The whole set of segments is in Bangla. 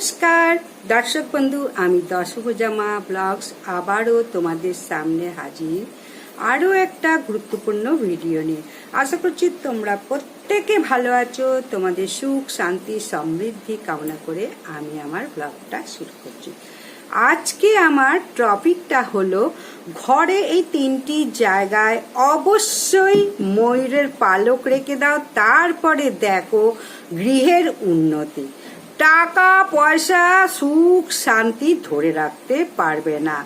নমস্কার। দর্শক বন্ধু, আমি দশভুজামা ব্লগস আবারও তোমাদের সামনে হাজির। আরও একটা গুরুত্বপূর্ণ ভিডিও নিয়ে। আশা করছি তোমরা প্রত্যেকে ভালো আছো। তোমাদের সুখ, শান্তি, সমৃদ্ধি কামনা করে আমি আমার ব্লগটা শুরু করছি। আজকে আমার টপিকটা হলো, ঘরে এই তিনটি জায়গায় অবশ্যই ময়ূরের পালক রেখে দাও, তারপরে দেখো গৃহের উন্নতি। টাকা, পয়সা, সুখ, শান্তি ধরে রাখতে পারবে না।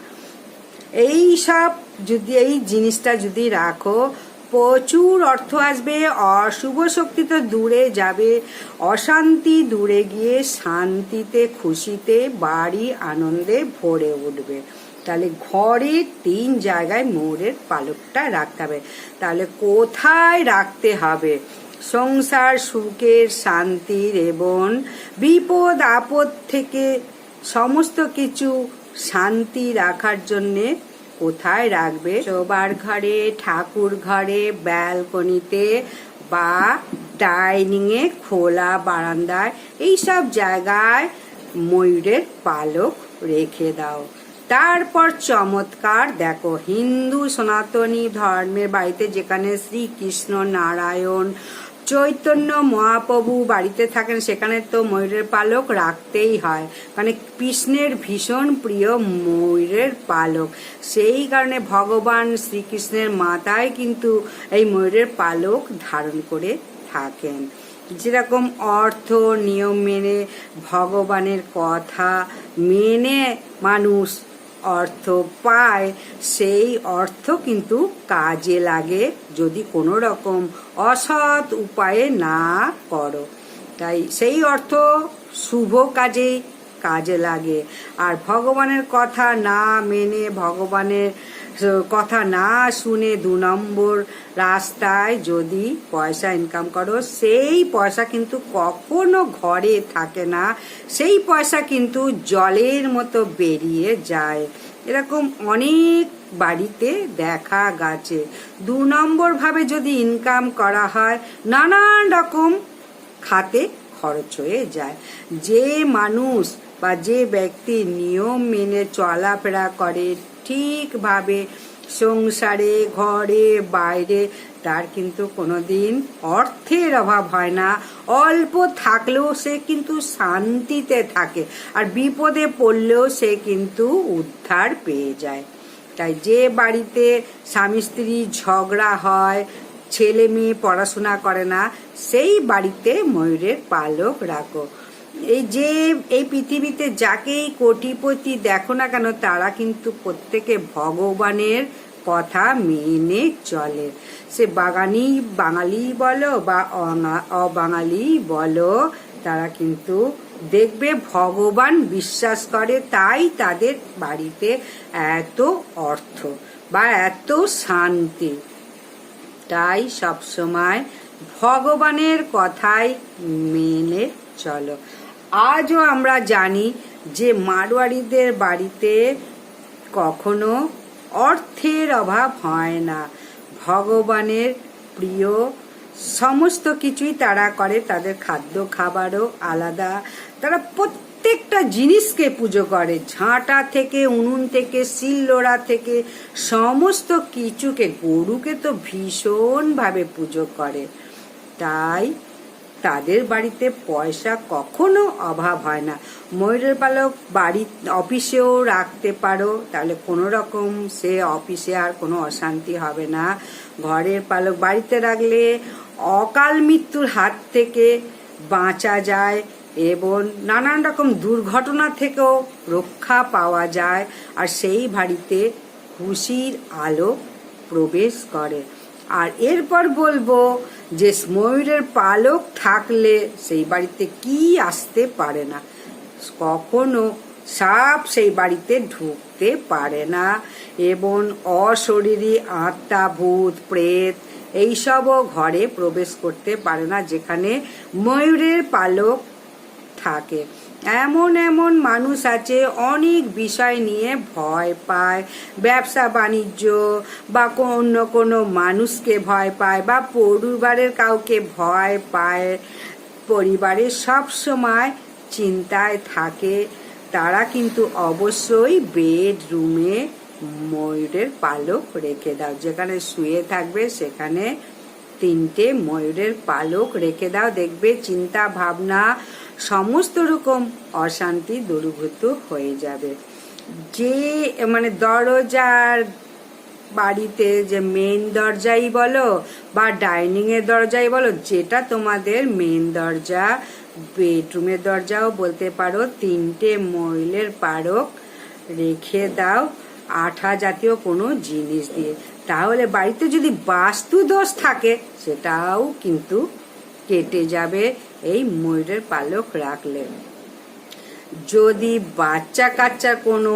এই সব যদি, এই জিনিসটা যদি রাখো, প্রচুর অর্থ আসবে, অশুভ শক্তি তো দূরে যাবে। অশান্তি দূরে গিয়ে শান্তিতে, খুশিতে, বাড়ি, আনন্দে ভরে উঠবে। তাহলে ঘরে তিন জায়গায় মোড়ের পালকটা রাখতে হবে। তাহলে কোথায় রাখতে হবে? সংসার সুখের শান্তির এবং বিপদ, আপদ থেকে সমস্ত কিছু শান্তি রাখার জন্যে কোথায় রাখবে? শোবার ঘরে, ঠাকুর ঘরে, ব্যালকনিতে বা ডাইনিংয়ে, খোলা বারান্দায়, এইসব জায়গায় ময়ূরের পালক রেখে দাও। তারপর চমৎকার, দেখো, হিন্দু সনাতনী ধর্মের বাড়িতে যেখানে শ্রীকৃষ্ণ নারায়ণ চৈতন্য মহাপ্রভু বাড়িতে থাকেন, সেখানে তো ময়ূরের পালক রাখতেই হয়। মানে কৃষ্ণের ভীষণ প্রিয় ময়ূরের পালক। সেই কারণে ভগবান শ্রীকৃষ্ণের মাথায় কিন্তু এই ময়ূরের পালক ধারণ করে থাকেন। যেরকম অর্থ, নিয়ম মেনে, ভগবানের কথা মেনে মানুষ অর্থ পায়, সেই অর্থ কিন্তু কাজে লাগে যদি কোনো রকম অসৎ উপায়ে না করো। তাই সেই অর্থ শুভ কাজে কাজে লাগে। আর ভগবানের কথা না মেনে ভগবানের কথা না শুনে দু নম্বর রাস্তায় যদি পয়সা ইনকাম করো, সেই পয়সা কিন্তু কখনো ঘরে থাকে না। সেই পয়সা কিন্তু জলের মতো বেরিয়ে যায়। এরকম অনেক বাড়িতে দেখা গেছে। দু নম্বর ভাবে যদি ইনকাম করা হয়, নানান রকম খাতে খরচ হয়ে যায়। যে মানুষ বা যে ব্যক্তি নিয়ম মেনে চলাফেরা করে ঠিকভাবে সংসারে, ঘরে, বাইরে, তার কিন্তু কোনোদিন অর্থের অভাব হয় না। অল্প থাকলেও সে কিন্তু শান্তিতে থাকে আর বিপদে পড়লেও সে কিন্তু উদ্ধার পেয়ে যায়। তাই যে বাড়িতে স্বামী স্ত্রী ঝগড়া হয়, ছেলে মেয়ে পড়াশোনা করে না, সেই বাড়িতে ময়ূরের পালক রাখো। এই যে, এই পৃথিবীতে যাকেই কোটিপতি দেখো না কেন, তারা কিন্তু প্রত্যেকে ভগবানের কথা মেনে চলে। সে বাগানি বাঙালি বলো বা অবাঙালি বলো, তারা কিন্তু দেখবে ভগবান বিশ্বাস করে, তাই তাদের বাড়িতে এত অর্থ বা এত শান্তি। তাই সবসময় ভগবানের কথাই মেনে চলো। আজও আমরা জানি যে মারোয়ারিদের বাড়িতে কখনো অর্থের অভাব হয় না। ভগবানের প্রিয় সমস্ত কিছুই তারা করে, তাদের খাদ্য, খাবারও আলাদা। তারা প্রত্যেকটা জিনিসকে পুজো করে, ঝাঁটা থেকে, উনুন থেকে শিলনোড়া থেকে, সমস্ত কিছুকে। গরুকে তো ভীষণভাবে পুজো করে। তাই তাদের বাড়িতে পয়সা কখনো অভাব হয় না। ময়ূরের পালক বাড়ি অফিসেও রাখতে পারো, তাহলে কোনো রকম সে অফিসে আর কোনো অশান্তি হবে না। ঘরের পালক বাড়িতে রাখলে অকাল মৃত্যুর হাত থেকে বাঁচা যায় এবং নানান রকম দুর্ঘটনা থেকেও রক্ষা পাওয়া যায় আর সেই বাড়িতে খুশির আলো প্রবেশ করে। আর এরপর বলব যে ময়ূরের পালক থাকলে সেই বাড়িতে কি আসতে পারে না? কখনো সাপ সেই বাড়িতে ঢুকতে পারে না। এবং অশরীরী, আত্মা, ভূত, প্রেত এইসবও ঘরে প্রবেশ করতে পারে না যেখানে ময়ূরের পালক থাকে। এমন এমন মানুষ আছে, অনেক বিষয় নিয়ে ভয় পায়। ব্যবসা বাণিজ্য বা অন্য কোনো মানুষকে ভয় পায় বা পরিবারের কাউকে ভয় পায়, পরিবারে সব সময় চিন্তায় থাকে। তারা কিন্তু অবশ্যই বেডরুমে ময়ূরের পালক রেখে দাও। যেখানে শুয়ে থাকবে, সেখানে তিনটে ময়ূরের পালক রেখে দাও। দেখবে চিন্তা, ভাবনা সমস্ত রকম অশান্তি দূরীভূত হয়ে যাবে। যে মানে দরজার বাড়িতে যে মেন দরজাই বলো বা ডাইনিং এর দরজাই বলো, যেটা তোমাদের মেন দরজা বেডরুমের দরজাও বলতে পারো, তিনটে ময়ূরের পারক রেখে দাও আঠা জাতীয় কোনো জিনিস দিয়ে। তাহলে বাড়িতে যদি বাস্তু দোষ থাকে, সেটাও কিন্তু কেটে যাবে। এই ময়ূরের পালক রাখলেন। যদি বাচ্চা কাচ্চা কোনো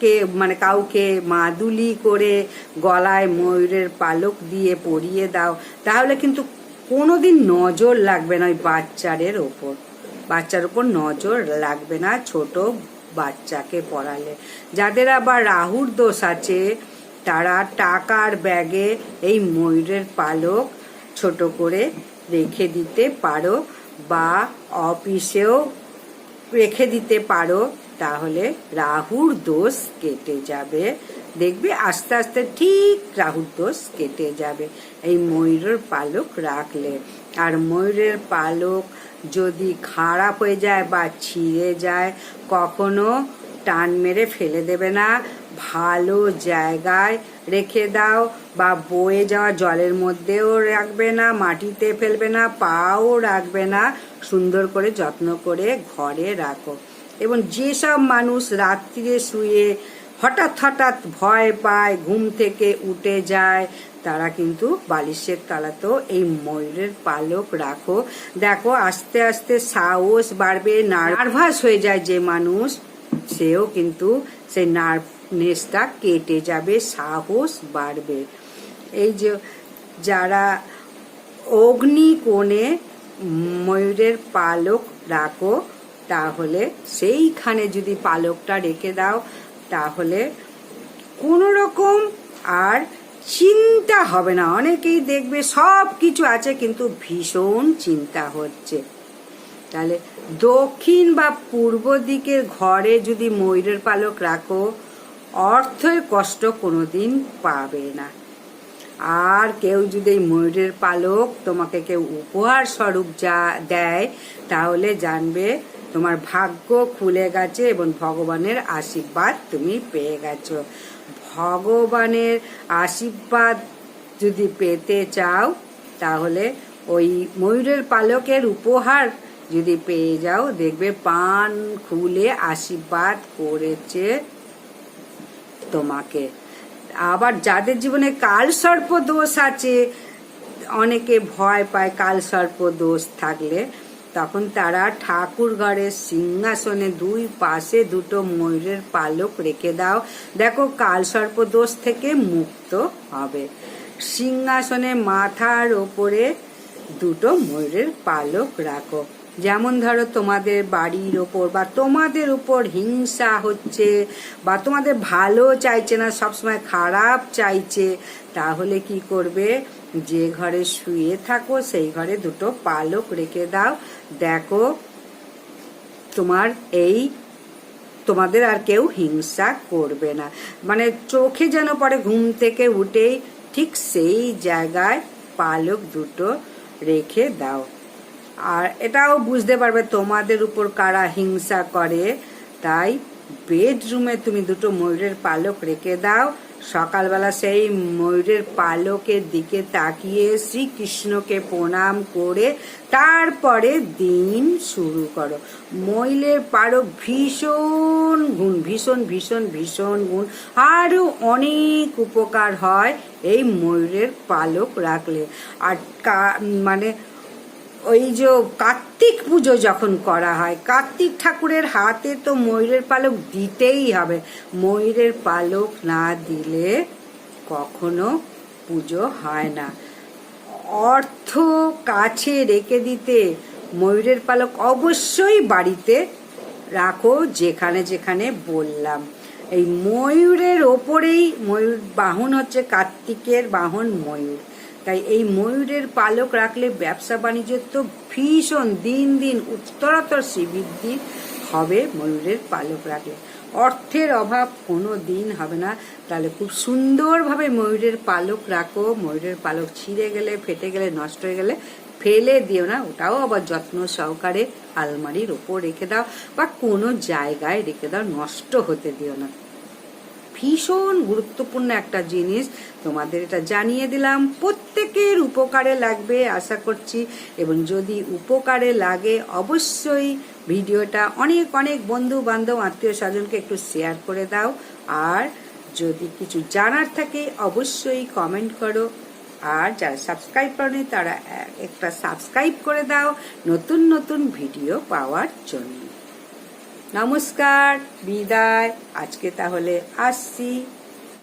কে মানে কাউকে মাদুলি করে গলায় ময়ূরের পালক দিয়ে পরিয়ে দাও, তাহলে কিন্তু কোনোদিন নজর লাগবে না ওই বাচ্চাদের ওপর। বাচ্চার ওপর নজর লাগবে না ছোট বাচ্চাকে পড়ালে। যাদের আবার রাহুর দোষ আছে, তারা টাকার ব্যাগে এই ময়ূরের পালক ছোট করে রেখে দিতে পারো বা অফিসেও রেখে দিতে পারো, তাহলে রাহুর দোষ কেটে যাবে। দেখবে আস্তে আস্তে ঠিক রাহুর দোষ কেটে যাবে। এই ময়ূরের পালক রাখলে। আর ময়ূরের পালক যদি খারাপ হয়ে যায় বা ছিঁড়ে যায়, কখনো টান মেরে ফেলে দেবে না। ভালো জায়গায় রেখে দাও বা বয়ে যাওয়া জলের মধ্যেও রাখবে না, মাটিতে ফেলবে না, পাও রাখবে না। সুন্দর করে যত্ন করে ঘরে রাখো। এবং যেসব মানুষ রাত্রিরে শুয়ে হঠাৎ হঠাৎ ভয় পায়, ঘুম থেকে উঠে যায়, তারা কিন্তু বালিশের তলাতেও এই ময়ূরের পালক রাখো। দেখো, আস্তে আস্তে সাহস বাড়বে, নার্ভাস হয়ে যায় যে মানুষ, সেও কিন্তু সেই নার্ভনেসটা কেটে যাবে, সাহস বাড়বে। এই যে যারা অগ্নি কোণে ময়ূরের পালক রাখো, তাহলে সেইখানে যদি পালকটা রেখে দাও, তাহলে কোনো রকম আর চিন্তা হবে না। অনেকেই দেখবে সব কিছু আছে, কিন্তু ভীষণ চিন্তা হচ্ছে। তাহলে দক্ষিণ বা পূর্ব দিকের ঘরে যদি ময়ূরের পালক রাখো অর্থের কষ্ট কোনোদিন পাবে না। আর কেউ যদি ময়ূরের পালক তোমাকে কেউ উপহার স্বরূপ যা দেয়, তাহলে জানবে তোমার ভাগ্য খুলে গেছে এবং ভগবানের আশীর্বাদ তুমি পেয়ে গেছো। ভগবানের আশীর্বাদ যদি পেতে চাও, তাহলে ওই ময়ূরের পালকের উপহার যদি পেয়ে যাও, দেখবে পান খুলে আশীর্বাদ করেছে তোমাকে। আবার যাদের জীবনে কাল সর্প দোষ আছে, অনেকে ভয় পায় কাল সর্প দোষ থাকলে, তখন তারা ঠাকুর ঘরের সিংহাসনে দুই পাশে দুটো ময়ূরের পালক রেখে দাও। দেখো, কাল সর্প দোষ থেকে মুক্ত হবে। সিংহাসনে মাথার ওপরে দুটো ময়ূরের পালক রাখো। যেমন ধরো তোমাদের বাড়ির ওপর বা তোমাদের উপর হিংসা হচ্ছে বা তোমাদের ভালো চাইছে না, সবসময় খারাপ চাইছে, তাহলে কি করবে? যে ঘরে শুয়ে থাকো, সেই ঘরে দুটো পালক রেখে দাও। দেখো, তোমার এই, তোমাদের আর কেউ হিংসা করবে না। মানে চোখে যেন পরে ঘুম থেকে উঠেই ঠিক সেই জায়গায় পালক দুটো রেখে দাও। আর এটাও বুঝতে পারবে তোমাদের উপর কারা হিংসা করে। তাই বেডরুমে তুমি দুটো ময়ূরের পালক রেখে দাও। সকালবেলা সেই ময়ূরের পালকের দিকে তাকিয়ে শ্রীকৃষ্ণকে প্রণাম করে তারপরে দিন শুরু করো। ময়ূরের পালক ভীষণ গুণ, ভীষণ ভীষণ ভীষণ গুণ। আরও অনেক উপকার হয় এই ময়ূরের পালক রাখলে। আর মানে ওই যে কার্তিক পুজো যখন করা হয়, কার্তিক ঠাকুরের হাতে তো ময়ূরের পালক দিতেই হবে। ময়ূরের পালক না দিলে কখনো পুজো হয় না। অর্থ কাছে রেখে দিতে ময়ূরের পালক অবশ্যই বাড়িতে রাখো, যেখানে যেখানে বললাম। এই ময়ূরের ওপরেই ময়ূর বাহন হচ্ছে কার্তিকের বাহন ময়ূর। তাই এই ময়ূরের পালক রাখলে ব্যবসা বাণিজ্যের তো ভীষণ দিন দিন উত্তরোত্তর শ্রীবৃদ্ধি হবে ময়ূরের পালক রাখলে। অর্থের অভাব কোনো দিন হবে না। তাহলে খুব সুন্দরভাবে ময়ূরের পালক রাখো। ময়ূরের পালক ছিঁড়ে গেলে, ফেটে গেলে, নষ্ট হয়ে গেলে ফেলে দিও না। ওটাও আবার যত্ন সহকারে আলমারির ওপর রেখে দাও বা কোনো জায়গায় রেখে দাও, নষ্ট হতে দিও না। ভীষণ গুরুত্বপূর্ণ একটা জিনিস। তোমাদের এটা জানিয়ে দিলাম। প্রত্যেকের উপকারে লাগবে আশা করছি। এবং যদি উপকারে লাগে, অবশ্যই ভিডিওটা অনেক অনেক বন্ধু বান্ধব আত্মীয় স্বজনকে একটু শেয়ার করে দাও। আর যদি কিছু জানার থাকে, অবশ্যই কমেন্ট করো। আর যারা সাবস্ক্রাইব করেনি, তারা একটা সাবস্ক্রাইব করে দাও। নতুন নতুন ভিডিও পাওয়ার জন্য। নমস্কার বিদায়। আজকে তাহলে আসছি।